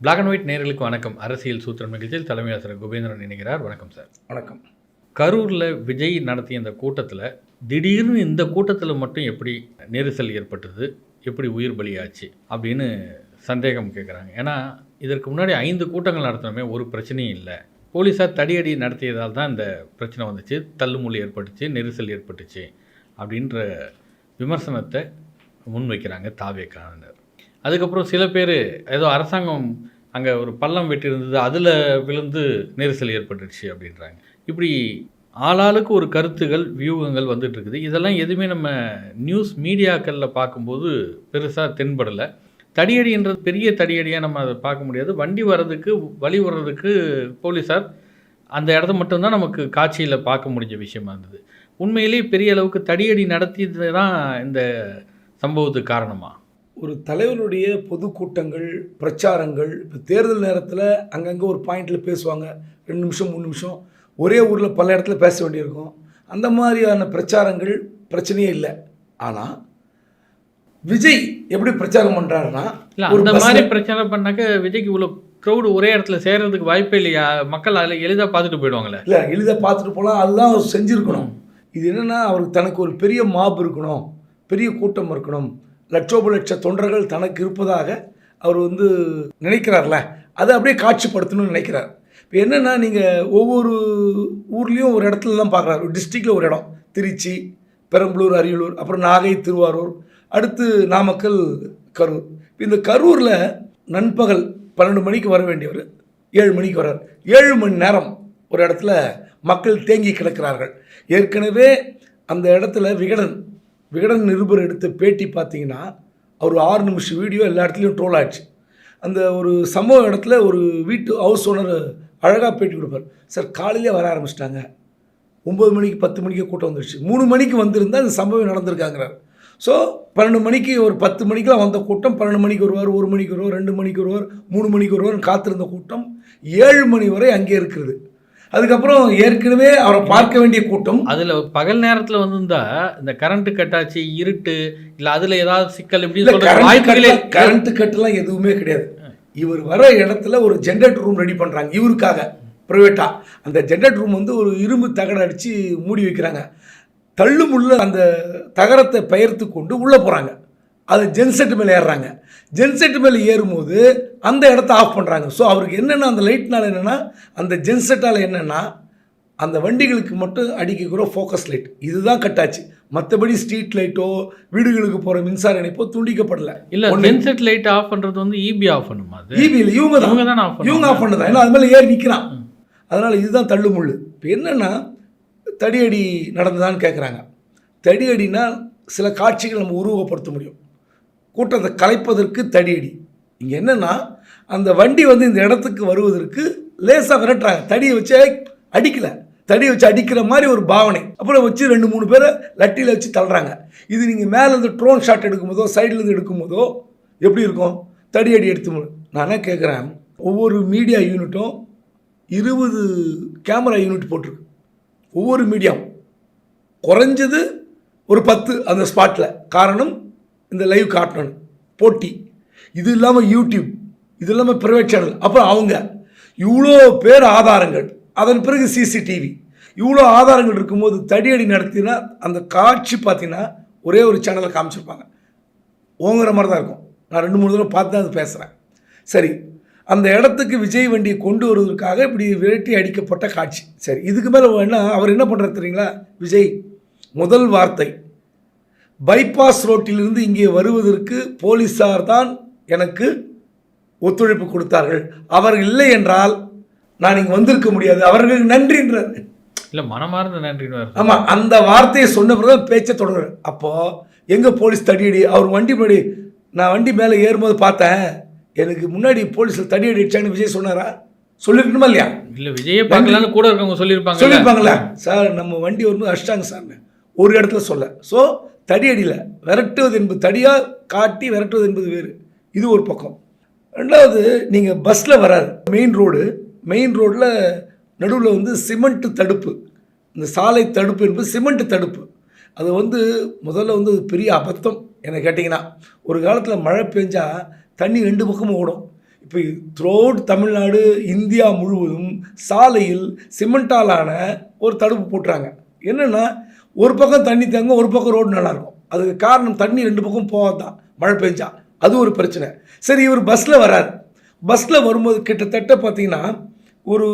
Black and white நேர்களுக்கு வணக்கம். அரசியல் சூத்திரம் நிகழ்ச்சியில் தலைமை ஆசிரியர் குபேந்திரன் இணைகிறார். வணக்கம் சார் வணக்கம். கரூரில் விஜய் நடத்திய இந்த கூட்டத்தில் திடீர்னு இந்த கூட்டத்தில் மட்டும் எப்படி நெரிசல் ஏற்பட்டது? எப்படி உயிர் பலியாச்சு? அப்படின்னு சந்தேகம் கேட்குறாங்க ஏன்னா இதற்கு முன்னாடி ஐந்து கூட்டங்கள் நடத்தினோமே ஒரு பிரச்சனையும் இல்லை. போலீஸார் தடியடி நடத்தியதால் தான் இந்த பிரச்சனை வந்துச்சு. தள்ளுமுள்ளு ஏற்பட்டுச்சு நெரிசல் ஏற்பட்டுச்சு அப்படின்ற விமர்சனத்தை முன்வைக்கிறாங்க தாவேக்கானர் அதுக்கப்புறம் சில பேர் ஏதோ அரசாங்கம் அங்கே ஒரு பள்ளம் வெட்டி இருந்தது அதில் விழுந்து நெரிசல் ஏற்பட்டுச்சு அப்படின்றாங்க. இப்படி ஆளாளுக்கு ஒரு கருத்துகள் வியூகங்கள் வந்துட்டு இருக்குது இதெல்லாம் எதுவுமே நம்ம நியூஸ் மீடியாக்களில் பார்க்கும்போது பெருசாக தென்படலை. தடியடின்றது பெரிய தடியடியாக நம்ம அதை பார்க்க முடியாது. வண்டி வர்றதுக்கு வழி வர்றதுக்கு போலீஸார் அந்த இடத்த மட்டும்தான் நமக்கு காட்சியில் பார்க்க முடிஞ்ச விஷயமா இருந்தது. உண்மையிலேயே பெரிய அளவுக்கு தடியடி நடத்தியது தான் இந்த சம்பவத்துக்கு காரணமாக ஒரு தலைவருடைய பொதுக்கூட்டங்கள் பிரச்சாரங்கள் இப்போ தேர்தல் நேரத்தில் அங்கங்கே ஒரு பாயிண்டில் பேசுவாங்க. ரெண்டு நிமிஷம் மூணு நிமிஷம். ஒரே ஊரில் பல இடத்துல பேச வேண்டியிருக்கும். அந்த மாதிரியான பிரச்சாரங்கள் பிரச்சனையே இல்லை. ஆனால் விஜய் எப்படி பிரச்சாரம் பண்ணுறாருன்னா அந்த மாதிரி பிரச்சனை பண்ணாக்க விஜய்க்கு இவ்வளோ க்ரௌடு ஒரே இடத்துல சேர்றதுக்கு வாய்ப்பே இல்லையா? மக்கள் அதில் எளிதாக பார்த்துட்டு போயிடுவாங்களே. இல்லை எளிதாக பார்த்துட்டு போகலாம் அதுதான் அவர் செஞ்சுருக்கணும். இது என்னென்னா அவருக்கு தனக்கு ஒரு பெரிய மாப் இருக்கணும். பெரிய கூட்டம் இருக்கணும். லட்சோப லட்ச தொண்டர்கள் தனக்கு இருப்பதாக அவர் வந்து நினைக்கிறார்ல. அதை அப்படியே காட்சிப்படுத்தணும்னு நினைக்கிறார். இப்போ என்னென்னா நீங்கள் ஒவ்வொரு ஊர்லேயும் ஒரு இடத்துல தான் பார்க்குறாரு ஒரு டிஸ்ட்ரிக்டில் ஒரு இடம். திருச்சி பெரம்பலூர் அரியலூர் அப்புறம் நாகை திருவாரூர் அடுத்து நாமக்கல் கரூர். இந்த கரூரில் நண்பகல் பன்னெண்டு மணிக்கு வர வேண்டியவர் ஏழு மணிக்கு வர்றார். ஏழு மணி நேரம் ஒரு இடத்துல மக்கள் தேங்கி கிடக்கிறார்கள். ஏற்கனவே அந்த இடத்துல விகடன் விகடன் நிருபர் எடுத்த பேட்டி பார்த்தீங்கன்னா அவர் ஆறு நிமிஷம் வீடியோ எல்லா இடத்துலையும் ட்ரோல் ஆச்சு அந்த ஒரு சம்பவ இடத்துல ஒரு வீட்டு ஹவுஸ் ஓனர் அழகாக பேட்டி கொடுப்பார். சார் காலையிலே வர ஆரம்பிச்சிட்டாங்க. ஒம்பது மணிக்கு பத்து மணிக்கு கூட்டம் வந்துடுச்சு மூணு மணிக்கு வந்திருந்தால் இந்த சம்பவம் நடந்திருக்காங்கிறார். ஸோ பன்னெண்டு மணிக்கு ஒரு பத்து மணிக்கெலாம் வந்த கூட்டம் பன்னெண்டு மணிக்கு வருவார் ஒரு மணிக்கு வருவார் ரெண்டு மணிக்கு வருவார் மூணு மணிக்கு வருவார் காத்திருந்த கூட்டம் ஏழு மணி வரை அங்கே இருக்கிறது. அதுக்கப்புறம் ஏற்கனவே அவரை பார்க்க வேண்டிய கூட்டம். அதில் பகல் நேரத்தில் வந்திருந்தா இந்த கரண்ட் கட்டாச்சு இருட்டு இல்லை அதில் ஏதாவது சிக்கல் இப்படி இல்ல சொல்ற கரண்ட் வாய்ப்புகளே கட்டு கரண்ட் கட்டுலாம் எதுவுமே கிடையாது. இவர் வர இடத்துல ஒரு ஜென்ரேட்டர் ரூம் ரெடி பண்ணுறாங்க இவருக்காக ப்ரைவேட்டாக அந்த ஜென்ரேட்டர் ரூம் வந்து ஒரு இரும்பு தகடு அடித்து மூடி வைக்கிறாங்க. தள்ளுமுள்ள அந்த தகரத்தை பெயர்த்து கொண்டு உள்ளே போகிறாங்க அது ஜென்செட் மேலே ஏறுறாங்க. ஜென்செட் மேலே ஏறும்போது அந்த இடத்த ஆஃப் பண்ணுறாங்க ஸோ அவருக்கு என்னென்னா அந்த லைட்னால என்னென்னா அந்த ஜென்செட்டால் என்னென்னா அந்த வண்டிகளுக்கு மட்டும் அடிக்கிற ஃபோக்கஸ் லைட் இதுதான் கட்டாச்சு மற்றபடி ஸ்ட்ரீட் லைட்டோ வீடுகளுக்கு போகிற மின்சார இணைப்போ துண்டிக்கப்படல. இல்லை ஜென்செட் லைட் ஆஃப் பண்ணுறது வந்து இபி ஆஃப் பண்ணுமா அது? ஈபியில் இவங்க தான். இவங்க தானே ஆஃப் இவங்க ஆஃப் பண்ணதான். ஏன்னா அது மேலே ஏறி நிற்கிறான் அதனால் இதுதான் தள்ளுமுள்ளு. இப்போ என்னென்னா தடியடி நடந்ததான்னு கேட்குறாங்க தடியடினா சில காட்சிகள் நம்ம உருவகப்படுத்த முடியும். கூட்டத்தை கலைப்பதற்கு தடியடி. இங்கே என்னென்னா அந்த வண்டி வந்து இந்த இடத்துக்கு வருவதற்கு லேசாக விரட்டுறாங்க. தடியை வச்சு அடிக்கலை. தடியை வச்சு அடிக்கிற மாதிரி ஒரு பாவனை. அப்புறம் வச்சு ரெண்டு மூணு பேரை லட்டியில் வச்சு தள்ளுறாங்க. இது நீங்கள் மேலேருந்து ட்ரோன் ஷாட் எடுக்கும்போதோ சைட்லேருந்து எடுக்கும்போதோ எப்படி இருக்கும்? தடி அடி எடுத்து நானே கேட்குறேன் ஒவ்வொரு மீடியா யூனிட்டும் இருபது கேமரா யூனிட் போட்டிருக்கு. ஒவ்வொரு மீடியாவும் குறைஞ்சது ஒரு பத்து அந்த ஸ்பாட்டில் காரணம் இந்த லைவ் காட்டணும். போட்டி. இது இல்லாமல் யூடியூப் இது இல்லாமல் ப்ரைவேட் சேனல் அப்புறம் அவங்க இவ்வளோ பேர் ஆதாரங்கள். அதன் பிறகு சிசிடிவி இவ்வளோ ஆதாரங்கள் இருக்கும்போது தடியடி நடத்தினா அந்த காட்சி பார்த்தீங்கன்னா ஒரே ஒரு சேனலில் காமிச்சிருப்பாங்க. ஓங்குற மாதிரி தான் இருக்கும். நான் ரெண்டு மூணு தடவை பார்த்து தான் அது பேசுகிறேன் சரி. அந்த இடத்துக்கு விஜய் வண்டியை கொண்டு வருவதற்காக இப்படி விரட்டி அடிக்கப்பட்ட காட்சி. சரி. இதுக்கு மேலே என்ன அவர் என்ன பண்ணுறாரு தெரியுங்களா? விஜய் முதல் வார்த்தை. பைபாஸ் ரோட்டிலிருந்து இங்கே வருவதற்கு போலீஸார் தான் எனக்கு ஒத்துழைப்பு கொடுத்தார்கள். அவர்கள் இல்லை என்றால் நான் இங்கே வந்திருக்க முடியாது. அவர்களுக்கு நன்றின்றார் இல்லை மனமார்ந்த நன்றின்னு வருது ஆமாம் அந்த வார்த்தையை சொன்ன பிறகு தான் பேச்சை தொடங்குறாரு. அப்போது எங்கே போலீஸ் தடியடி அவர் வண்டி முன்னாடி நான் வண்டி மேலே ஏறும்போது பார்த்தேன். எனக்கு முன்னாடி போலீஸில் தடியடி அடிச்சாங்கன்னு விஜய் சொன்னாரா? சொல்லிருக்கணுமா இல்லையா? இல்லை விஜயே பார்க்கலான்னு கூட இருக்கவங்க சொல்லியிருப்பாங்க சொல்லியிருப்பாங்களா சார் நம்ம வண்டி வரும்போது அடிச்சிட்டாங்க சார்னு. ஒரு இடத்துல சொல்ல. ஸோ தடியடியில். விரட்டுவது என்பது தடியாக காட்டி விரட்டுவது என்பது வேறு. இது ஒரு பக்கம். ரெண்டாவது நீங்கள் பஸ்ஸில் வராது. மெயின் ரோடு மெயின் ரோட்டில் நடுவில் வந்து சிமெண்ட்டு தடுப்பு. இந்த சாலை தடுப்பு என்பது சிமெண்ட்டு தடுப்பு. அது வந்து முதல்ல வந்து பெரிய அபத்தம் என்ன கேட்டிங்கன்னா. ஒரு காலத்தில் மழை பெஞ்சால் தண்ணி ரெண்டு பக்கமும் ஓடும். இப்போ த்ரோட் தமிழ்நாடு இந்தியா முழுவதும் சாலையில் சிமெண்டாலான ஒரு தடுப்பு போட்டுறாங்க. என்னென்னா ஒரு பக்கம் தண்ணி தேங்கும் ஒரு பக்கம் ரோடு நல்லாயிருக்கும். அதுக்கு காரணம் தண்ணி ரெண்டு பக்கம் போகாதான் மழை பெஞ்சா. அது ஒரு பிரச்சனை. சரி இவர் பஸ்ஸில் வரார். பஸ்ஸில் வரும்போது கிட்டத்தட்ட பார்த்தீங்கன்னா ஒரு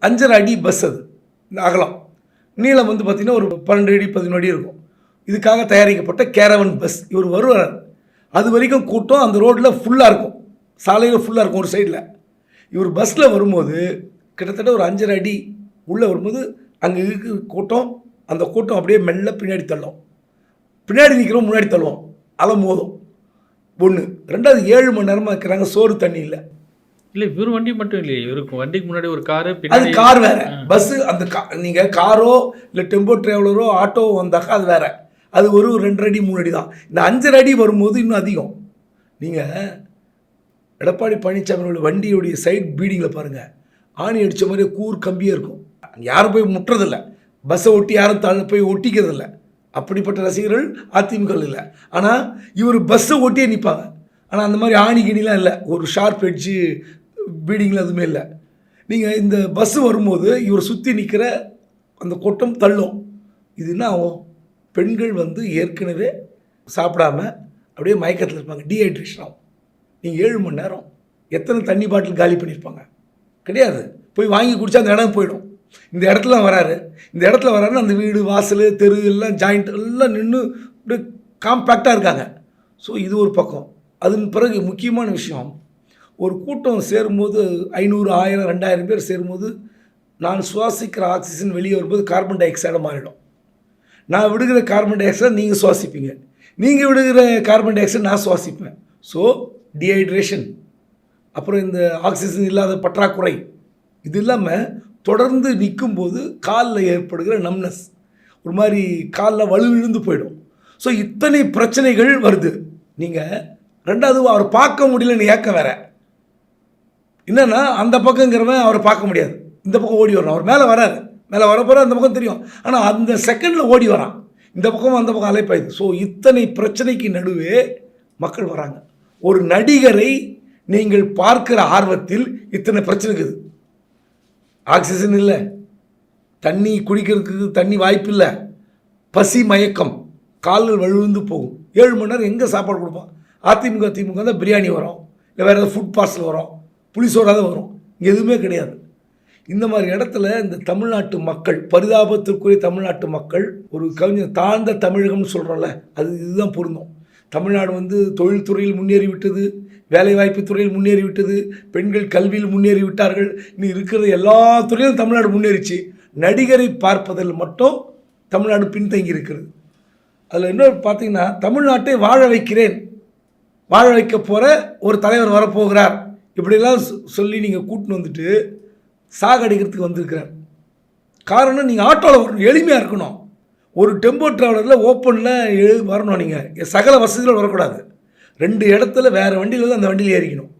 அஞ்சரை அடி பஸ் அது. இந்த அகலம். நீளம் வந்து பார்த்திங்கன்னா ஒரு பன்னெண்டு அடி பதினோடி அடி இருக்கும். இதுக்காக தயாரிக்கப்பட்ட கேரவன் பஸ். இவர் வருவார். அது வரைக்கும் கூட்டம் அந்த ரோட்டில் ஃபுல்லாக இருக்கும். சாலையில் ஃபுல்லாக இருக்கும் ஒரு சைடில் இவர் பஸ்ஸில் வரும்போது கிட்டத்தட்ட ஒரு அஞ்சரை அடி உள்ளே வரும்போது அங்கே இருக்கிற கூட்டம். அந்த கூட்டம் அப்படியே மெல்ல பின்னாடி தள்ளும். பின்னாடி நிற்கிறோம் முன்னாடி தள்ளுவோம் அலை மோதும். ஒன்று ரெண்டாவது ஏழு மணி நேரமாக இருக்கிறாங்க சோறு தண்ணி இல்லை. இல்லை இவர் வண்டி மட்டும் இல்லையே. இவருக்கு வண்டிக்கு முன்னாடி ஒரு காரு அது கார் வேற. பஸ் அந்த கா நீங்கள் காரோ இல்லை டெம்போ ட்ராவலரோ ஆட்டோவோ வந்தாக்கா அது வேற. அது ஒரு ரெண்டு அடி மூணு அடி தான். இந்த அஞ்சரை அடி வரும்போது இன்னும் அதிகம். நீங்கள் எடப்பாடி பழனிசாமியோட வண்டியுடைய சைட் பீடிங்கில் பாருங்கள் ஆணி அடித்த மாதிரி கூர் கம்பியே இருக்கும். யாரும் போய் முட்டுறதில்ல. பஸ்ஸை ஒட்டி யாரும் தள்ள போய் ஒட்டிக்கிறதில்ல. அப்படிப்பட்ட ரசிகர்கள் அதிமுக இல்லை. ஆனால் இவர் பஸ்ஸை ஒட்டியே நிற்பாங்க. ஆனால் அந்த மாதிரி ஆணி கிணிலாம் இல்லை. ஒரு ஷார்ப் ஹெட்ஜு பீடிங்கில் எதுவுமே இல்லை. நீங்கள் இந்த பஸ்ஸு வரும்போது இவர் சுற்றி நிற்கிற அந்த கூட்டம் தள்ளும். இது என்ன ஆகும்? பெண்கள் வந்து ஏற்கனவே சாப்பிடாம அப்படியே மயக்கத்தில் இருப்பாங்க. டீஹைட்ரேஷன் ஆகும். நீங்கள் ஏழு மணி நேரம் எத்தனை தண்ணி பாட்டில் காலி பண்ணியிருப்பாங்க? கிடையாது. போய் வாங்கி குடித்தா அந்த இடம் போயிடும். இந்த இடத்துல வராரு. இந்த இடத்துல வராருன்னா அந்த வீடு வாசல் தெரு எல்லாம் ஜாயிண்ட் எல்லாம் நின்று அப்படியே காம்பேக்டாக இருக்காங்க. ஸோ இது ஒரு பக்கம். அதன் பிறகு முக்கியமான விஷயம் ஒரு கூட்டம் சேரும்போது ஐநூறு ஆயிரம் ரெண்டாயிரம் பேர் சேரும்போது நான் சுவாசிக்கிற ஆக்சிஜன் வெளியே வரும்போது கார்பன் டை ஆக்சைடாக மாறிடும். நான் விடுகிற கார்பன் டை ஆக்சைடை நீங்கள் சுவாசிப்பீங்க. நீங்கள் விடுகிற கார்பன் டை ஆக்சைடு நான் சுவாசிப்பேன். ஸோ டிஹைட்ரேஷன் அப்புறம் இந்த ஆக்சிஜன் இல்லாத பற்றாக்குறை. இது இல்லாமல் தொடர்ந்து நிற்கும்போது காலில் ஏற்படுகிற நம்னஸ் ஒரு மாதிரி காலில் வலுவிழுந்து போயிடும். ஸோ இத்தனை பிரச்சனைகள் வருது. நீங்கள் ரெண்டாவது அவர் பார்க்க முடியலன்னு ஏக்கம் வேற. என்னென்னா அந்த பக்கங்கிறவன் அவரை பார்க்க முடியாது. இந்த பக்கம் ஓடி வரணும் அவர் மேலே வராது மேலே வரப்போகிற அந்த பக்கம் தெரியும். ஆனால் அந்த செகண்டில் ஓடி வரான். இந்த பக்கம் அந்த பக்கம் அலைப்பாயுது. ஸோ இத்தனை பிரச்சனைக்கு நடுவே மக்கள் வராங்க. ஒரு நடிகரை நீங்கள் பார்க்கிற ஆர்வத்தில் இத்தனை பிரச்சனை இருக்குது. ஆக்சிஜன் இல்லை. தண்ணி குடிக்கிறதுக்கு தண்ணி வாய்ப்பு இல்லை. பசி மயக்கம் கால்கள் வழுந்து போகும். ஏழு மணி நேரம் எங்கே சாப்பாடு கொடுப்பான்? அதிமுக திமுக தான் பிரியாணி வரும். இல்லை வேறு ஏதாவது ஃபுட் பார்சல் வரும். புளிசோறா தான் வரும். இங்கே எதுவுமே கிடையாது. இந்த மாதிரி இடத்துல இந்த தமிழ்நாட்டு மக்கள் பரிதாபத்திற்குரிய தமிழ்நாட்டு மக்கள் ஒரு கவிஞர் தாழ்ந்த தமிழகம்னு சொல்கிறோம்ல அது இதுதான் பொருந்தும். தமிழ்நாடு வந்து தொழில்துறையில் முன்னேறி விட்டது வேலைவாய்ப்பு துறையில் முன்னேறி விட்டது பெண்கள் கல்வியில் முன்னேறி விட்டார்கள் இன்னும் இருக்கிற எல்லா துறையிலும் தமிழ்நாடு முன்னேறிச்சு. நடிகரை பார்ப்பதில் மட்டும் தமிழ்நாடு பின்தங்கி இருக்கிறது. அதில் இன்னொரு பார்த்தீங்கன்னா தமிழ்நாட்டை வாழ வைக்கிறேன். வாழ வைக்க போகிற ஒரு தலைவர் வரப்போகிறார். இப்படிலாம் சொல்லி நீங்கள் கூட்டின்னு வந்துட்டு சாகடிக்கிறதுக்கு வந்திருக்கிறார். காரணம் நீங்கள் ஆட்டோவில் வரணும் எளிமையாக இருக்கணும். ஒரு டெம்போ ட்ராவலரில் ஓப்பனில் எழு வரணும் நீங்கள் சகல வசதிகளும் வரக்கூடாது. ரெண்டு இடத்துல வேறு வண்டியில் வந்து அந்த வண்டியில் ஏறிக்கணும்.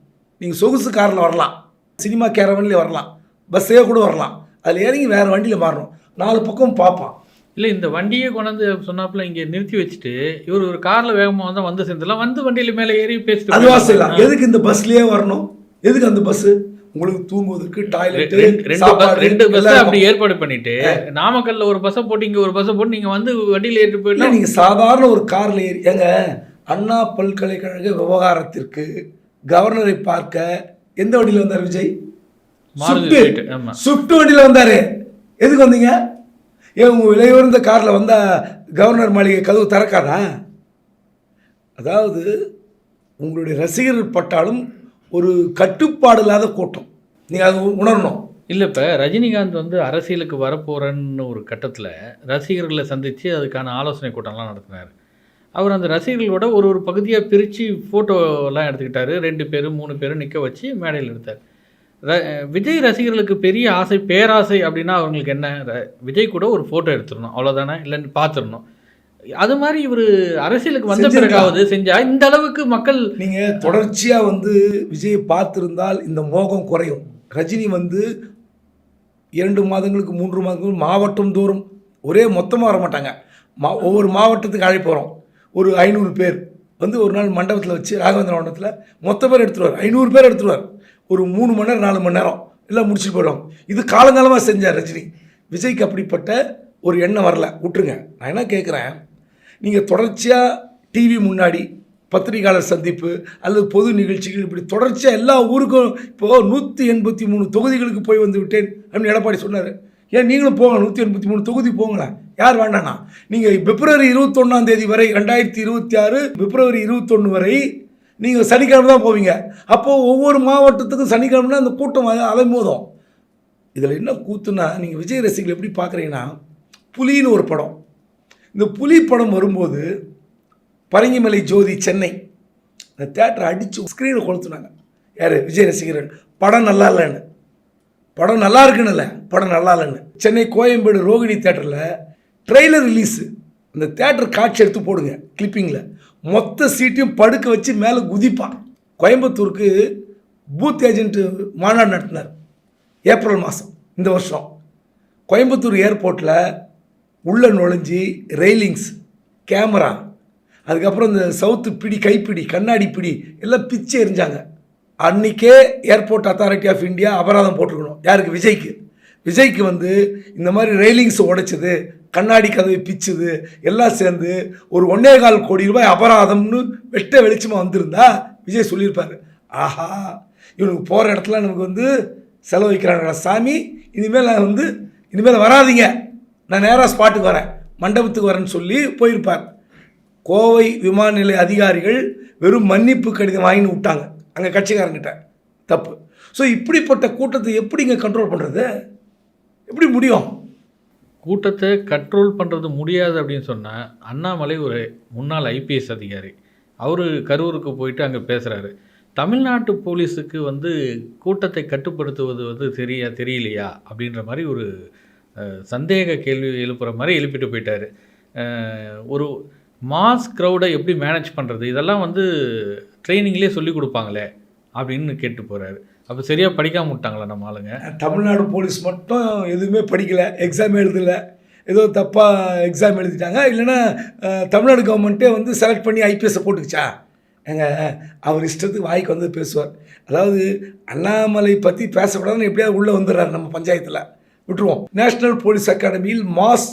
நீங்கள் சொகுசு காரில் வரலாம். சினிமா கேரவன்லேயே வரலாம். பஸ்ஸே கூட வரலாம். அதில் இறங்கி வேறு வண்டியில் மாறணும். நாலு பக்கம் பார்ப்பான். இல்லை இந்த வண்டியே கொண்டாந்து சொன்னாப்புல இங்கே நிறுத்தி வச்சுட்டு இவர் ஒரு காரில் வேகமாக வந்தால் வந்து சேர்ந்துலாம் வந்து வண்டியில் மேலே ஏறி பேசிட்டு போயிடலாம். செய்யலாம் எதுக்கு இந்த பஸ்லயே வரணும்? எதுக்கு அந்த பஸ் உங்களுக்கு தூங்குவதற்கு டாய்லெட் ரெண்டு ரெண்டு பஸ் அப்படி ஏற்பாடு பண்ணிட்டு நாமக்கல்ல ஒரு பஸ்ஸை போட்டு இங்க ஒரு பஸ்ஸை போட்டு நீங்க வந்து வண்டியில ஏறிட்டு போயிடலாம். நீங்கள் சாதாரண ஒரு காரில் ஏறி ஏங்க அண்ணா பல்கலைக்கழக விவகாரத்திற்கு கவர்னரை பார்க்க எந்த வண்டியில் வந்தார் விஜய்? ஆமா. ஸ்விஃப்ட் வண்டியில் வந்தார். எதுக்கு வந்தீங்க? ஏன் உங்கள் விலையுயர்ந்த காரில் வந்தால் கவர்னர் மாளிகை கதவு திறக்காதா? அதாவது உங்களுடைய ரசிகர்கள் பட்டாலும் ஒரு கட்டுப்பாடு இல்லாத கூட்டம். நீங்கள் அது உணரணும். இல்ல இப்ப ரஜினிகாந்த் வந்து அரசியலுக்கு வரப்போறன்னு ஒரு கட்டத்துல ரசிகர்களை சந்திச்சு அதுக்கான ஆலோசனை கூட்டம்லாம் நடத்தினார். அவர் அந்த ரசிகர்களோட ஒரு ஒரு பகுதியாக பிரித்து ஃபோட்டோலாம் எடுத்துக்கிட்டாரு. ரெண்டு பேரும் மூணு பேரும் நிற்க வச்சு மேடையில் எடுத்தார் ர விஜய் ரசிகர்களுக்கு பெரிய ஆசை பேராசை அப்படின்னா அவங்களுக்கு என்ன? ர- விஜய் கூட ஒரு ஃபோட்டோ எடுத்துடணும். அவ்வளோதானே இல்லைன்னு பார்த்துடணும். அது மாதிரி இவர் அரசியலுக்கு வந்த. பிறகாவது செஞ்சா இந்த அளவுக்கு மக்கள் நீங்கள் தொடர்ச்சியாக வந்து விஜயை பார்த்திருந்தால் இந்த மோகம் குறையும். ரஜினி வந்து இரண்டு மாதங்களுக்கு மூன்று மாதங்களுக்கு மாவட்டம் தோறும் ஒரே மொத்தமாக வர மாட்டாங்க மா ஒவ்வொரு மாவட்டத்துக்கு அழைப்பு வரும். ஒரு ஐநூறு பேர் வந்து ஒரு நாள் மண்டபத்தில் வச்சு ராகவேந்திர மண்டபத்தில் மொத்த பேர் எடுத்துருவார். ஐநூறு பேர் எடுத்துருவார். ஒரு மூணு மணி நேரம் நாலு மணி நேரம். எல்லாம் முடிச்சுட்டு போயிடும் இது காலங்காலமாக செஞ்சார் ரஜினி. விஜய்க்கு அப்படிப்பட்ட ஒரு எண்ணம் வரல. விட்டுருங்க. நான் என்ன கேட்குறேன் நீங்கள் தொடர்ச்சியாக டிவி முன்னாடி பத்திரிகையாளர் சந்திப்பு அல்லது பொது நிகழ்ச்சிகள் இப்படி தொடர்ச்சியாக எல்லா ஊருக்கும் இப்போது நூற்றி எண்பத்தி மூணு தொகுதிகளுக்கு போய் வந்து விட்டேன் அப்படின்னு எடப்பாடி சொன்னார். ஏன் நீங்களும் போங்க நூற்றி எண்பத்தி மூணு தொகுதி போங்களேன். யார் வேண்டாண்ணா நீங்கள் பிப்ரவரி இருபத்தொன்னாம் தேதி வரை ரெண்டாயிரத்தி இருபத்தி ஆறு பிப்ரவரி இருபத்தொன்று வரை நீங்கள் சனிக்கிழமை தான் போவீங்க. அப்போது ஒவ்வொரு மாவட்டத்துக்கும் சனிக்கிழமைனா அந்த கூட்டம் அலைமோதும். இதில் என்ன கூத்துனா நீங்கள் விஜய் ரசிகர்கள் எப்படி பார்க்குறீங்கன்னா புலின்னு ஒரு படம். இந்த புலி படம் வரும்போது பரங்கிமலை ஜோதி சென்னை இந்த தேட்டரை அடித்து ஸ்க்ரீனை கொளுத்துனாங்க. யார்? விஜய் ரசிகரன் படம் நல்லா இல்லைன்னு. படம் நல்லா இருக்குன்னு இல்லை. படம் நல்லா இல்லைன்னு. சென்னை கோயம்பேடு ரோகிணி தேட்டரில் ட்ரெய்லர் ரிலீஸு இந்த தேட்டர் காட்சி எடுத்து போடுங்க கிளிப்பிங்கில் மொத்த சீட்டையும் படுக்க வச்சு மேலே குதிப்பான் கோயம்புத்தூருக்கு பூத் ஏஜென்ட்டு மாநாடு நடத்தினார். ஏப்ரல் மாதம் இந்த வருஷம். கோயம்புத்தூர் ஏர்போர்ட்டில் உள்ளே நுழைஞ்சி ரெயிலிங்ஸ் கேமரா அதுக்கப்புறம் இந்த சவுத்து பிடி கைப்பிடி கண்ணாடி பிடி எல்லாம் பிச்சு எரிஞ்சாங்க அன்னைக்கே ஏர்போர்ட் அத்தாரிட்டி ஆஃப் இந்தியா அபராதம் போட்டிருக்கணும். யாருக்கு? விஜய்க்கு. விஜய்க்கு வந்து இந்த மாதிரி ரெயிலிங்ஸ் உடைச்சது கண்ணாடி கதவை பிச்சுது எல்லாம் சேர்ந்து ஒரு ஒன்னே கால் கோடி ரூபாய் அபராதம்னு வெட்ட வெளிச்சமாக வந்திருந்தா விஜய் சொல்லியிருப்பார். ஆஹா இவனுக்கு போகிற இடத்துல நமக்கு வந்து செலவழிக்கிறாங்க சாமி? இனிமேல் நான் வந்து இனிமேல் வராதீங்க. நான் நேராக ஸ்பாட்டுக்கு வரேன். மண்டபத்துக்கு வரேன்னு சொல்லி போயிருப்பார். கோவை விமான நிலைய அதிகாரிகள் வெறும் மன்னிப்பு கடிதம் வாங்கின்னு விட்டாங்க. அங்கே கட்சிக்காரங்கிட்ட. தப்பு. ஸோ இப்படிப்பட்ட கூட்டத்தை எப்படிங்க கண்ட்ரோல் பண்ணுறது எப்படி முடியும்? கூட்டத்தை கண்ட்ரோல் பண்ணுறது முடியாது அப்படின்னு சொன்னால் அண்ணாமலை ஒரு முன்னாள் ஐபிஎஸ் அதிகாரி. அவர் கரூருக்கு போயிட்டு அங்கே பேசுகிறாரு தமிழ்நாட்டு போலீஸுக்கு வந்து கூட்டத்தை கட்டுப்படுத்துவது வந்து தெரிய தெரியலையா? அப்படின்ற மாதிரி ஒரு சந்தேக கேள்வி எழுப்புகிற மாதிரி எழுப்பிட்டு போயிட்டார். ஒரு மாஸ் க்ரௌடை எப்படி மேனேஜ் பண்ணுறது இதெல்லாம் வந்து ட்ரைனிங்லேயே சொல்லி கொடுப்பாங்களே அப்படின்னு கேட்டு போகிறாரு அப்போ சரியாக படிக்காம விட்டாங்களா நம்ம ஆளுங்க? தமிழ்நாடு போலீஸ் மட்டும் எதுவுமே படிக்கலை எக்ஸாம் எழுதலை. ஏதோ தப்பாக எக்ஸாம் எழுதிட்டாங்க. இல்லைன்னா தமிழ்நாடு கவர்மெண்ட்டே வந்து செலக்ட் பண்ணி ஐபிஎஸ்ஸை போட்டுக்குச்சா? ஏங்க அவர் இஷ்டத்துக்கு வாய்க்கு வந்து பேசுவார். அதாவது அண்ணாமலை பற்றி பேசக்கூடாதுன்னு எப்படியாவது உள்ளே வந்துடுறாரு நம்ம பஞ்சாயத்தில். விட்டுருவோம். நேஷ்னல் போலீஸ் அகாடமியில் மாஸ்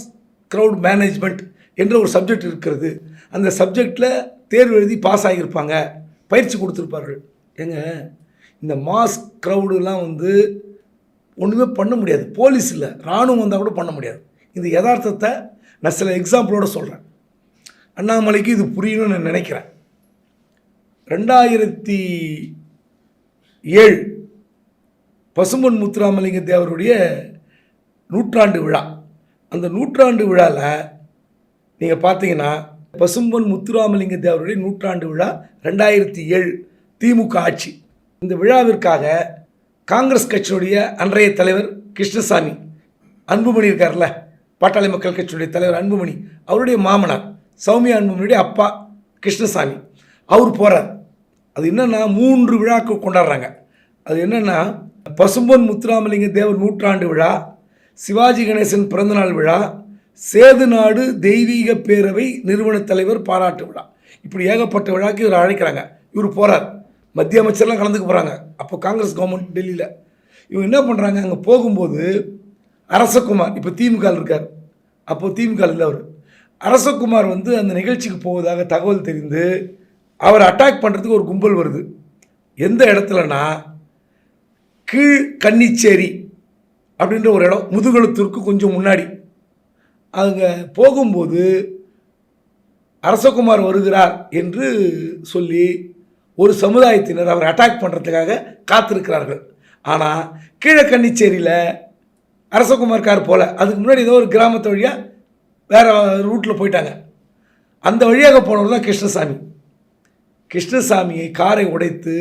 க்ரௌட் மேனேஜ்மெண்ட் என்ற ஒரு சப்ஜெக்ட் இருக்கிறது. அந்த சப்ஜெக்டில் தேர்வு எழுதி பாஸ் ஆகியிருப்பாங்க. பயிற்சி கொடுத்துருப்பார்கள். ஏங்க இந்த மாஸ் க்ரௌடுலாம் வந்து ஒன்றுமே பண்ண முடியாது. போலீஸ் இல்லை. இராணுவம் வந்தால் கூட பண்ண முடியாது. இந்த யதார்த்தத்தை நான் சில எக்ஸாம்பிளோடு சொல்கிறேன் அண்ணாமலைக்கு இது புரியணும்னு நான் நினைக்கிறேன். ரெண்டாயிரத்தி ஏழு பசும்பொன் முத்துராமலிங்க தேவருடைய நூற்றாண்டு விழா. அந்த நூற்றாண்டு விழாவில் நீங்கள் பார்த்தீங்கன்னா பசும்பொன் முத்துராமலிங்க தேவருடைய நூற்றாண்டு விழா ரெண்டாயிரத்தி ஏழு திமுக ஆட்சி. இந்த விழாவிற்காக காங்கிரஸ் கட்சியுடைய அன்றைய தலைவர் கிருஷ்ணசாமி அன்புமணி இருக்கார்ல பாட்டாளி மக்கள் கட்சியுடைய தலைவர் அன்புமணி அவருடைய மாமனார் சௌமியா அன்புமணியுடைய அப்பா கிருஷ்ணசாமி அவர் போகிறார் அது என்னென்னா மூன்று விழாக்கள் கொண்டாடுறாங்க. அது என்னென்னா பசும்பொன் முத்துராமலிங்க தேவர் நூற்றாண்டு விழா சிவாஜி கணேசன் பிறந்தநாள் விழா சேது நாடு தெய்வீக பேரவை நிறுவன தலைவர் பாராட்டு விழா. இப்படி ஏகப்பட்ட விழாக்கு இவர் அழைக்கிறாங்க. இவர் போகிறார் மத்திய அமைச்சர்லாம் கலந்துக்க போகிறாங்க அப்போ காங்கிரஸ் கவர்மெண்ட் டெல்லியில். இவங்க என்ன பண்ணுறாங்க அங்கே போகும்போது அரசகுமார் இப்போ திமுக இருக்கார். அப்போது திமுக இல்லை அவர். அரசகுமார் வந்து அந்த நிகழ்ச்சிக்கு போவதாக தகவல் தெரிந்து அவர் அட்டாக் பண்ணுறதுக்கு ஒரு கும்பல் வருது. எந்த இடத்துலனா கீழ் கன்னிச்சேரி அப்படின்ற ஒரு இடம் முதுகெழுத்தூருக்கு கொஞ்சம் முன்னாடி. அங்கே போகும்போது அரசகுமார் வருகிறார் என்று சொல்லி ஒரு சமுதாயத்தினர் அவரை அட்டாக் பண்ணுறதுக்காக காத்திருக்கிறார்கள். ஆனால் கீழக்கன்னிச்சேரியில் அரசகுமார் கார் போல் அதுக்கு முன்னாடி ஏதோ ஒரு கிராமத்து வழியாக வேறு ரூட்டில் போயிட்டாங்க. அந்த வழியாக போனவர் தான் கிருஷ்ணசாமி. கிருஷ்ணசாமியை காரை உடைத்து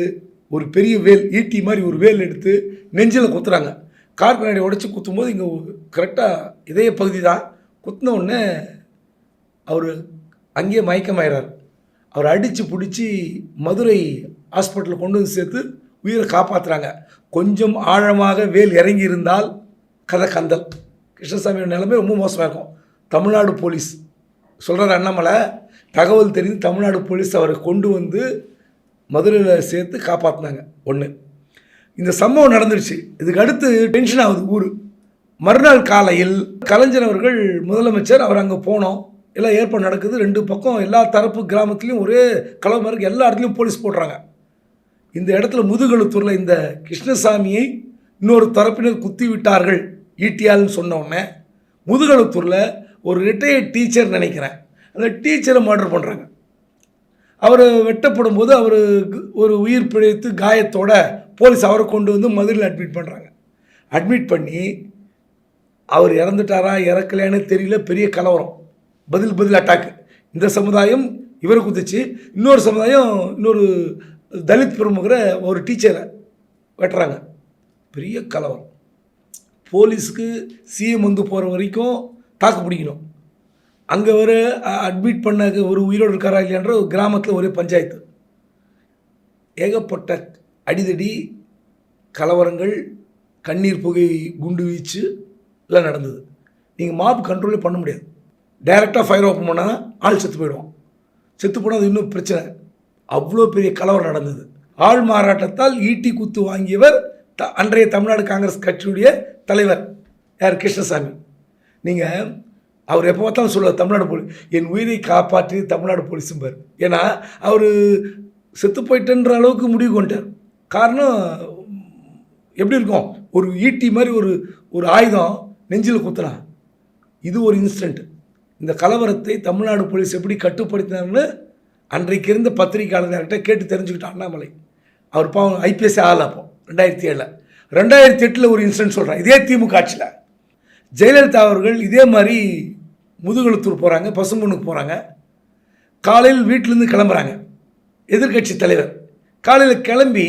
ஒரு பெரிய வேல் ஈட்டி மாதிரி ஒரு வேல் எடுத்து நெஞ்சில் குத்துறாங்க. கார் பின்னாடி உடைச்சி குத்தும்போது இங்கே கரெக்டாக இதய பகுதி தான். குத்தின உடனே அவர் அங்கேயே மயக்கமாயிறார். அவர் அடித்து பிடிச்சி மதுரை ஹாஸ்பிட்டலில் கொண்டு வந்து சேர்த்து உயிரை காப்பாற்றுறாங்க கொஞ்சம் ஆழமாக வேல் இறங்கி இருந்தால் கதை கந்தல். கிருஷ்ணசாமியோட நிலைமை ரொம்ப மோசமாக இருக்கும். தமிழ்நாடு போலீஸ். சொல்கிறார் அண்ணாமலை தகவல் தெரிந்து தமிழ்நாடு போலீஸ் அவரை கொண்டு வந்து மதுரையில் சேர்த்து காப்பாற்றினாங்க ஒன்று இந்த சம்பவம் நடந்துருச்சு. இதுக்கு அடுத்து டென்ஷன் ஆகுது ஊர். மறுநாள் காலையில் கலைஞர் அவர்கள் முதலமைச்சர் அவர் அங்கே போனோம். எல்லாம் ஏற்பாடு நடக்குது. ரெண்டு பக்கம் எல்லா தரப்பு கிராமத்துலேயும் ஒரே கலவரம் இருக்குது எல்லா இடத்துலையும் போலீஸ் போடுறாங்க. இந்த இடத்துல முதுகெழுத்தூரில் இந்த கிருஷ்ணசாமியை இன்னொரு தரப்பினர் குத்தி விட்டார்கள் ஈட்டியால்னு சொன்ன உடனே முதுகெழுத்தூரில் ஒரு ரிட்டையர்ட் டீச்சர் நினைக்கிறேன். அந்த டீச்சரை மர்டர் பண்ணுறாங்க அவர் வெட்டப்படும் போது அவர் ஒரு உயிர் பிழைத்து காயத்தோட போலீஸ் அவரை கொண்டு வந்து மதுரையில் அட்மிட் பண்ணுறாங்க அட்மிட் பண்ணி அவர் இறந்துட்டாரா இறக்கலையானே தெரியல. பெரிய கலவரம். பதில் பதில் அட்டாக்கு இந்த சமுதாயம் இவரை குதிச்சு இன்னொரு சமுதாயம் இன்னொரு தலித் பிரமுகரை ஒரு டீச்சரை வெட்டுறாங்க. பெரிய கலவரம். போலீஸுக்கு சிஎம் வந்து போகிற வரைக்கும் தாக்கு பிடிக்கணும். அங்கே ஒரு அட்மிட் பண்ண ஒரு உயிரோடு இருக்காரா இல்லையான்ற ஒரு கிராமத்தில் ஒரே பஞ்சாயத்து. ஏகப்பட்ட அடிதடி கலவரங்கள் கண்ணீர் புகை குண்டு வீச்சு எல்லாம் நடந்தது. நீங்கள் மாப் கண்ட்ரோலே பண்ண முடியாது. டைரெக்டாக ஃபயர் ஓப்பன் பண்ணால் ஆள் செத்து போயிடுவான். செத்து போனால் அது இன்னும் பிரச்சனை. அவ்வளோ பெரிய கலவரம் நடந்தது. ஆள் மாறாட்டத்தால் ஈட்டி குத்து வாங்கியவர் த அன்றைய தமிழ்நாடு காங்கிரஸ் கட்சியுடைய தலைவர் யார்? கிருஷ்ணசாமி. நீங்கள் அவர் எப்போ பார்த்தாலும் சொல்லுவார் தமிழ்நாடு போலீஸ் என் உயிரை காப்பாற்றி தமிழ்நாடு போலீஸும் பார். ஏன்னா அவர் செத்து போயிட்டேன்ற அளவுக்கு முடிவு கொண்டார். காரணம் எப்படி இருக்கும்? ஒரு ஈட்டி மாதிரி ஒரு ஒரு ஆயுதம் நெஞ்சில் குத்துனா. இது ஒரு இன்சிடெண்ட் இந்த கலவரத்தை தமிழ்நாடு போலீஸ் எப்படி கட்டுப்படுத்தினார்னு அன்றைக்கு இருந்த பத்திரிகையாளர்கிட்ட கேட்டு தெரிஞ்சுக்கிட்டான் அண்ணாமலை. அவர் பாவம் ஐபிஎஸ் ஆகல அப்போ ரெண்டாயிரத்தி ஏழில். ரெண்டாயிரத்தி எட்டில் ஒரு இன்சிடென்ட் சொல்கிறேன் இதே திமுக ஆட்சியில். ஜெயலலிதா அவர்கள் இதே மாதிரி முதுகுளத்தூர் போகிறாங்க பசும்பொண்ணுக்கு போகிறாங்க காலையில் வீட்டிலேருந்து கிளம்புறாங்க. எதிர்க்கட்சி தலைவர். காலையில் கிளம்பி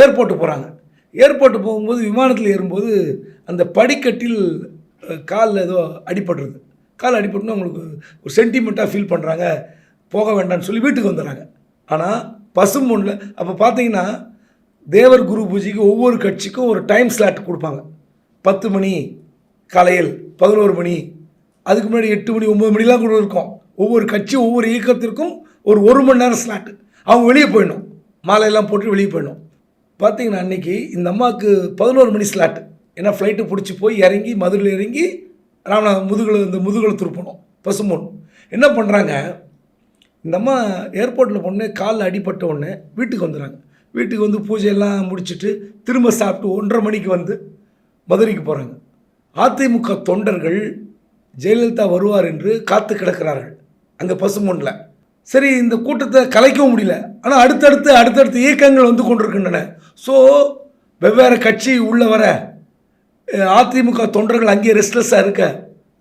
ஏர்போர்ட்டு போகிறாங்க ஏர்போர்ட்டு போகும்போது விமானத்தில் ஏறும்போது அந்த படிக்கட்டில் காலில் ஏதோ அடிபட்டுருது. கால் அடிபட்டுன்னு அவங்களுக்கு ஒரு சென்டிமெண்ட்டாக ஃபீல் பண்ணுறாங்க போக வேண்டாம்னு சொல்லி வீட்டுக்கு வந்துடுறாங்க. ஆனால் பசும்பொண்ணில் அப்போ பார்த்தீங்கன்னா தேவர் குரு பூஜைக்கு ஒவ்வொரு கட்சிக்கும் ஒரு டைம் ஸ்லாட் கொடுப்பாங்க. பத்து மணி காலையில் பதினோரு மணி அதுக்கு முன்னாடி எட்டு மணி ஒம்பது மணிலாம் கூட இருக்கும். ஒவ்வொரு கட்சி ஒவ்வொரு இயக்கத்திற்கும் ஒரு ஒரு மணி நேரம் ஸ்லாட்டு அவங்க வெளியே போயிடணும். மாலையெல்லாம் போட்டு வெளியே போயிடணும். பார்த்தீங்கன்னா அன்றைக்கி இந்த அம்மாவுக்கு பதினோரு மணி ஸ்லாட்டு ஏன்னா ஃப்ளைட்டு பிடிச்சி போய் இறங்கி மதுரையில் இறங்கி ராமநாதன் முதுகில் இந்த முதுகில் போனோம் பசும்பொன். என்ன பண்ணுறாங்க இந்த அம்மா ஏர்போர்ட்டில் பொண்ணு காலில் அடிபட்ட உடனே வீட்டுக்கு வந்துடுறாங்க வீட்டுக்கு வந்து பூஜையெல்லாம் முடிச்சுட்டு திரும்ப சாப்பிட்டு ஒன்றரை மணிக்கு வந்து மதுரைக்கு போகிறாங்க அதிமுக தொண்டர்கள் ஜெயலலிதா வருவார் என்று காத்து கிடக்கிறார்கள் அங்கே பசும்பொன்னில் சரி இந்த கூட்டத்தை கலைக்கவும் முடியல. ஆனால் அடுத்தடுத்து அடுத்தடுத்து இயக்கங்கள் வந்து கொண்டிருக்கின்றன. ஸோ வெவ்வேறு கட்சி உள்ள வர அதிமுக தொண்டர்கள் அங்கேயே ரெஸ்ட்லெஸ்ஸாக இருக்க.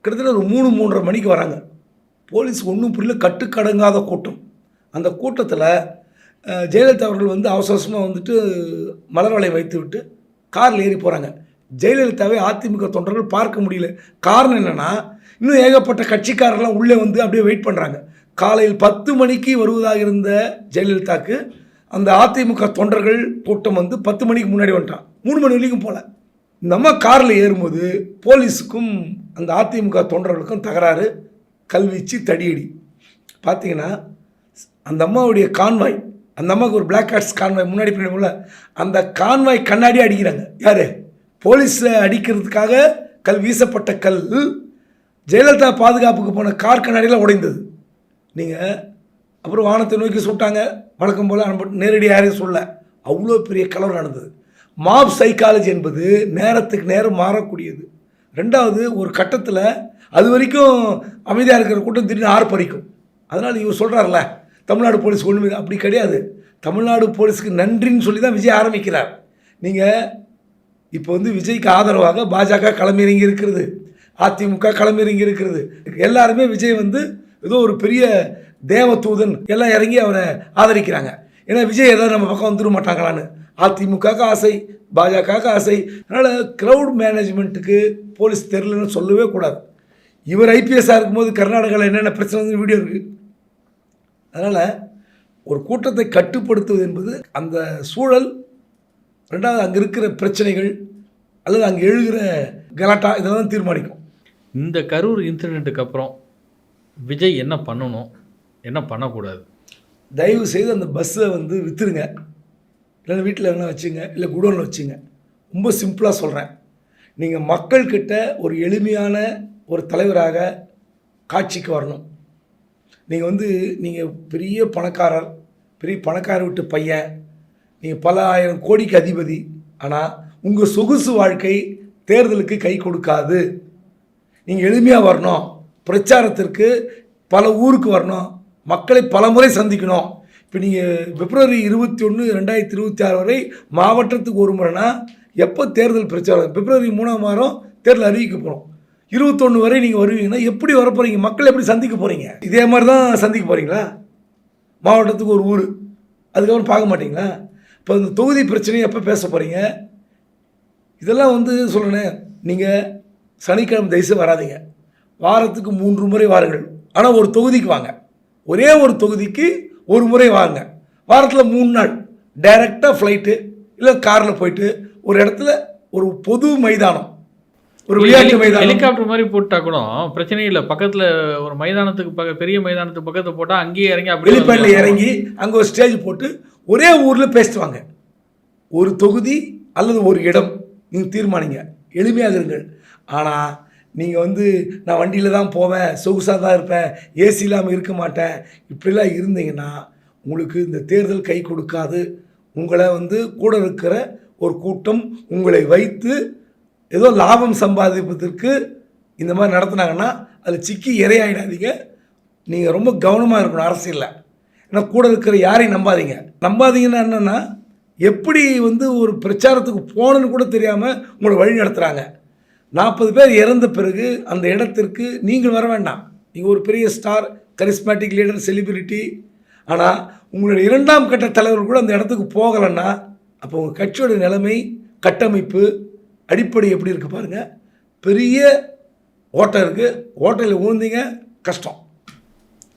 கிட்டத்தட்ட ஒரு மூணு மூன்றரை மணிக்கு வராங்க. போலீஸ் ஒன்றும் புரியல கட்டுக்கடங்காத கூட்டம். அந்த கூட்டத்தில் ஜெயலலிதா அவர்கள் வந்து அவசரமாக வந்துட்டு மலர் வளையம் வைத்து விட்டு காரில் ஏறி போகிறாங்க ஜெயலலிதாவை அதிமுக தொண்டர்கள் பார்க்க முடியல. காரணம் என்னென்னா இன்னும் ஏகப்பட்ட கட்சிக்காரர்லாம் உள்ளே வந்து அப்படியே வெயிட் பண்ணுறாங்க காலையில் பத்து மணிக்கு வருவதாக இருந்த ஜெயலலிதாக்கு அந்த அதிமுக தொண்டர்கள் கூட்டம் வந்து பத்து மணிக்கு முன்னாடி வந்துட்டான். மூணு மணி வரைக்கும் போகல இந்த அம்மா காரில் ஏறும்போது போலீஸுக்கும் அந்த அதிமுக தொண்டர்களுக்கும் தகராறு கல்வீச்சு தடியடி. பார்த்தீங்கன்னா அந்த அம்மாவுடைய கான்வாய் அந்த அம்மாவுக்கு ஒரு பிளாக் ஹார்ட்ஸ் கான்வாய் முன்னாடி பின்னாடி அந்த கான்வாய் கண்ணாடி அடிக்கிறாங்க. யார்? போலீஸில் அடிக்கிறதுக்காக கல் வீசப்பட்ட கல் ஜெயலலிதா பாதுகாப்புக்கு போன கார் கண்ணாடியில் உடைந்தது. நீங்கள் அப்புறம் வானத்தை நோக்கி சுட்டாங்க. வழக்கம் போல் நம்ம நேரடியாக யாரையும் சொல்ல அவ்வளோ பெரிய கலவரம் நடந்தது. மாப் சைக்காலஜி என்பது நேரத்துக்கு நேரம் மாறக்கூடியது. ரெண்டாவது ஒரு கட்டத்தில் அது வரைக்கும் அமைதியாக இருக்கிற கூட்டம் திடீர்னு ஆர்ப்பரிக்கும். அதனால் இவர் சொல்கிறார்ல தமிழ்நாடு போலீஸ் ஒன்றுமே அப்படி கிடையாது. தமிழ்நாடு போலீஸுக்கு நன்றின்னு சொல்லி தான் விஜய் ஆரம்பிக்கிறார். நீங்கள் இப்போ வந்து விஜய்க்கு ஆதரவாக பாஜக களமிறங்கி இருக்கிறது அதிமுக களமிறங்கி இருக்கிறது. எல்லாருமே விஜய் வந்து ஏதோ ஒரு பெரிய தேவதூதன் எல்லாம் இறங்கி அவரை ஆதரிக்கிறாங்க. ஏன்னா விஜய் ஏதாவது நம்ம பக்கம் வந்துட மாட்டாங்களான்னு. அதிமுகவுக்கு ஆசை பாஜகவுக்கு ஆசை. அதனால் க்ரௌட் மேனேஜ்மெண்ட்டுக்கு போலீஸ் தெரிலன்னு சொல்லவே கூடாது. இவர் ஐபிஎஸ்ஸாக இருக்கும்போது கர்நாடகாவில் என்னென்ன பிரச்சனை வீடியோ இருக்குது அதனால் ஒரு கூட்டத்தை கட்டுப்படுத்துவது என்பது அந்த சூழல் ரெண்டாவது அங்கே இருக்கிற பிரச்சனைகள் அல்லது அங்கே எழுகிற கலாட்டா இதெல்லாம் தீர்மானிக்கும். இந்த கரூர் இன்சிடெண்ட்டுக்கு அப்புறம் விஜய் என்ன பண்ணணும்? என்ன பண்ணக்கூடாது? தயவு செய்து அந்த பஸ்ஸை வந்து விற்றுருங்க இல்லைன்னா வீட்டில் எங்கன்னா வச்சுங்க இல்லை குடோனில் வச்சுங்க. ரொம்ப சிம்பிளாக சொல்கிறேன் நீங்கள் மக்கள்கிட்ட ஒரு எளிமையான ஒரு தலைவராக காட்சிக்கு வரணும். நீங்கள் வந்து நீங்கள் பெரிய பணக்காரர் பெரிய பணக்கார விட்டு பையன் நீங்கள் பல ஆயிரம் கோடிக்கு அதிபதி ஆனால் உங்கள் சொகுசு வாழ்க்கை தேர்தலுக்கு கை கொடுக்காது. நீங்கள் எளிமையாக வரணும். பிரச்சாரத்திற்கு பல ஊருக்கு வரணும். மக்களை பல முறை சந்திக்கணும். இப்போ நீங்கள் பிப்ரவரி இருபத்தி ஒன்று ரெண்டாயிரத்தி இருபத்தி ஆறு வரை மாவட்டத்துக்கு ஒரு முறைனா எப்போ தேர்தல் பிரச்சாரம் பிப்ரவரி மூணாம் வாரம் தேர்தல் அறிவிக்க போகிறோம் இருபத்தொன்று வரை நீங்கள் வருவீங்கன்னா எப்படி வர போகிறீங்க மக்கள் எப்படி சந்திக்க போகிறீங்க இதே மாதிரி தான் சந்திக்க போகிறீங்களா மாவட்டத்துக்கு ஒரு ஊர். அதுக்கப்புறம் பார்க்க மாட்டீங்களா? இப்போ இந்த தொகுதி பிரச்சனையை எப்போ பேச போகிறீங்க இதெல்லாம் வந்து சொல்கிறேன் நீங்கள் சனிக்கிழமை தயசு வராதீங்க. வாரத்துக்கு மூன்று முறை வாருங்கள். ஆனால் ஒரு தொகுதிக்கு வாங்க. ஒரே ஒரு தொகுதிக்கு ஒரு முறை வாங்க. வாரத்தில் மூணு நாள். டைரெக்டாக ஃப்ளைட்டு இல்லை காரில் போயிட்டு ஒரு இடத்துல ஒரு பொது மைதானம். ஒரு விளையாட்டு மைதானம். ஹெலிகாப்டர் மாதிரி போட்டா கூட பிரச்சனை இல்லை. பக்கத்துல ஒரு மைதானத்துக்கு பக்க பெரிய மைதானத்துக்கு பக்கத்துல போட்டா அங்கேயே இறங்கி அப்படியே வெளிப்படையில் வந்து- இறங்கி அங்கே ஒரு ஸ்டேஜ் போட்டு ஒரே ஊரில் பேசிட்டு வாங்க. ஒரு தொகுதி அல்லது ஒரு இடம். நீங்கள் தீர்மானிங்க. எளிமையாக இருங்கள். ஆனால் நீங்கள் வந்து நான் வண்டியில் தான் போவேன் சொகுசாக தான் இருப்பேன் ஏசி இல்லாமல் இருக்க மாட்டேன். இப்படிலாம் இருந்தீங்கன்னா உங்களுக்கு இந்த தேர்தல் கை கொடுக்காது. உங்களை வந்து கூட இருக்கிற ஒரு கூட்டம் உங்களை வைத்து ஏதோ லாபம் சம்பாதிப்பதற்கு இந்த மாதிரி நடத்துனாங்கன்னா அதில் சிக்கி இறையாயிடாதீங்க நீங்கள் ரொம்ப கவனமாக இருக்கணும் அரசியலில். ஏன்னா கூட இருக்கிற யாரையும் நம்பாதீங்க. நம்பாதீங்கன்னா என்னென்னா எப்படி வந்து ஒரு பிரச்சாரத்துக்கு போகணுன்னு கூட தெரியாமல் உங்களை வழி நடத்துகிறாங்க நாற்பது பேர் இறந்த பிறகு அந்த இடத்திற்கு நீங்கள் வர வேண்டாம். நீங்கள் ஒரு பெரிய ஸ்டார் கரிஸ்மேட்டிக் லீடர் செலிபிரிட்டி ஆனால் உங்களுடைய இரண்டாம் கட்ட தலைவர் கூட அந்த இடத்துக்கு போகலைன்னா அப்போ உங்கள் கட்சியோட நிலைமை கட்டமைப்பு அடிப்படை எப்படி இருக்குது பாருங்கள் பெரிய ஓட்டம் இருக்குது ஓட்டையில் விழுந்தீங்க கஷ்டம்.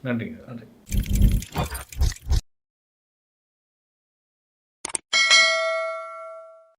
நன்றிங்க. நன்றி.